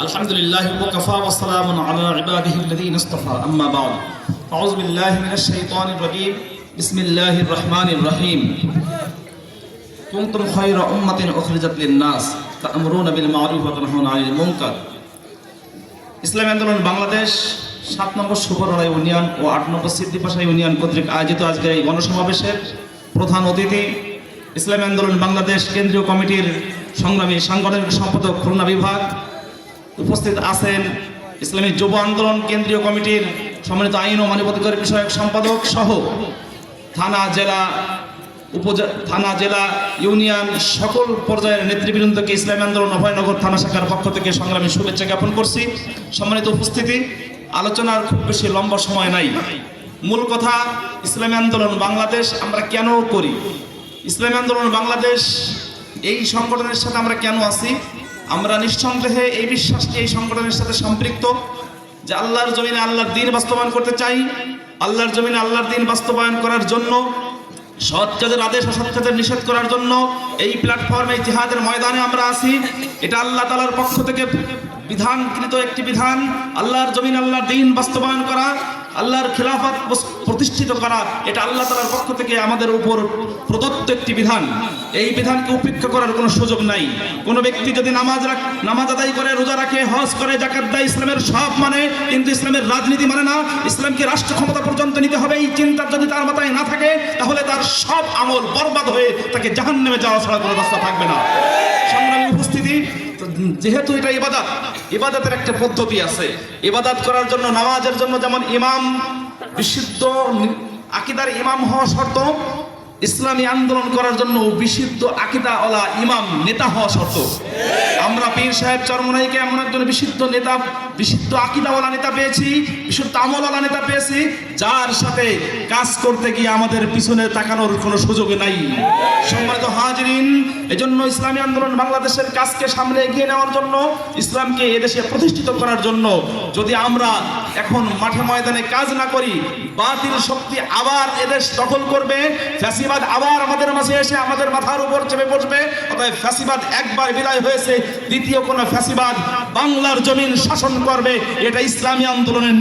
الحمد لله وكفى وسلام على عباده الذين اصطفى أما بعد أعوذ بالله من الشيطان الرجيم بسم الله الرحمن الرحيم كنتم خير أمة أخرجت للناس تأمرون بالمعروف وتنهون عن المنكر ইসলামী আন্দোলন বাংলাদেশ সাত নম্বর সুবরণা ইউনিয়ন ও আট নম্বর সিদ্দিপাশা ইউনিয়ন কর্তৃক আয়োজিত আজকের এই গণসমাবেশের প্রধান অতিথি ইসলামী আন্দোলন বাংলাদেশ কেন্দ্রীয় কমিটির সংগ্রামী সাংগঠনিক সম্পাদক খুলনা বিভাগ উপস্থিত আছেন ইসলামী যুব আন্দোলন কেন্দ্রীয় কমিটির সম্মানিত আইন ও মানবাধিকার বিষয়ক সম্পাদক সহ থানা, জেলা উপজেলা থানা, জেলা ইউনিয়ন সকল পর্যায়ের নেতৃবৃন্দকে ইসলামী আন্দোলন অভয়নগর থানা শাখার পক্ষ থেকে সংগ্রামী শুভেচ্ছা জ্ঞাপন করছি। সম্মানিত উপস্থিতি, আলোচনার খুব বেশি লম্বা সময় নাই। মূল কথা, ইসলামী আন্দোলন বাংলাদেশ আমরা কেন করি? ইসলামী আন্দোলন বাংলাদেশ এই সংগঠনের সাথে আমরা কেন আছি? আমরা নিঃসন্দেহে এই বিশ্বাসকে এই সংগঠনের সাথে সম্পৃক্ত যে আল্লাহর জমিনে আল্লাহর দিন বাস্তবায়ন করতে চাই, আল্লাহর জমিনে আল্লাহর দিন বাস্তবায়ন করার জন্য, সৎ কাজের আদেশ, অসৎ কাজের নিষেধ করার জন্য এই প্ল্যাটফর্মে জিহাদের ময়দানে আমরা আছি। এটা আল্লাহ তালার পক্ষ থেকে বিধানকৃত একটি বিধান। আল্লাহর জমিন, আল্লাহর দিন বাস্তবায়ন করা। আল্লাহর খেলাফত প্রতিষ্ঠিত করা, এটা আল্লাহ তালার পক্ষ থেকে আমাদের উপর প্রদত্ত একটি বিধান। এই বিধানকে উপেক্ষা করার কোনো সুযোগ নাই। কোনো ব্যক্তি যদি নামাজ রাখ নামাজ আদায় করে, রোজা রাখে, হজ করে জাকাত দেয়, ইসলামের সব মানে কিন্তু ইসলামের রাজনীতি মানে না, ইসলামকে রাষ্ট্র ক্ষমতা পর্যন্ত নিতে হবে, এই চিন্তা যদি তার মাথায় না থাকে, তাহলে তার সব আমল বরবাদ হয়ে তাকে জাহান নেমে যাওয়া ছাড়া কোনো রাস্তা থাকবে না। যেহেতু এটা ইবাদত, ইবাদতের একটা পদ্ধতি আছে। ইবাদত করার জন্য নামাজের জন্য যেমন ইমাম, বিশুদ্ধ আকিদার ইমাম হওয়া শর্ত, ইসলামী আন্দোলন করার জন্য বিশুদ্ধ আকিদাওয়ালা ইমাম, নেতা হওয়া শর্ত। আমরা পীর সাহেব চরমনাইকে এমন একজন বিশুদ্ধ নেতা, বিশুদ্ধ আকিদাওয়ালা নেতা পেয়েছি, বিশুদ্ধ আমলওয়ালা নেতা পেয়েছি, যার সাথে কাজ করতে গিয়ে আমাদের পিছনে তাকানোর কোনো সুযোগ নাই। এজন্য ইসলামী আন্দোলন বাংলাদেশের কাজকে সামনে এগিয়ে নেওয়ার জন্য, ইসলামকে এদেশে প্রতিষ্ঠিত করার জন্য যদি আমরা এখন মাঠে ময়দানে কাজ না করি, বাতিল শক্তি আবার এদেশ দখল করবে, ফ্যাসিবাদ আবার আমাদের মাঝে এসে আমাদের মাথার উপর চেপে বসবে, অতএব ফ্যাসিবাদ একবার বিদায় হয়েছে, দ্বিতীয় কোনো ফ্যাসিবাদ বাংলার জমিন শাসন করবে, এটা ইসলামী আন্দোলনের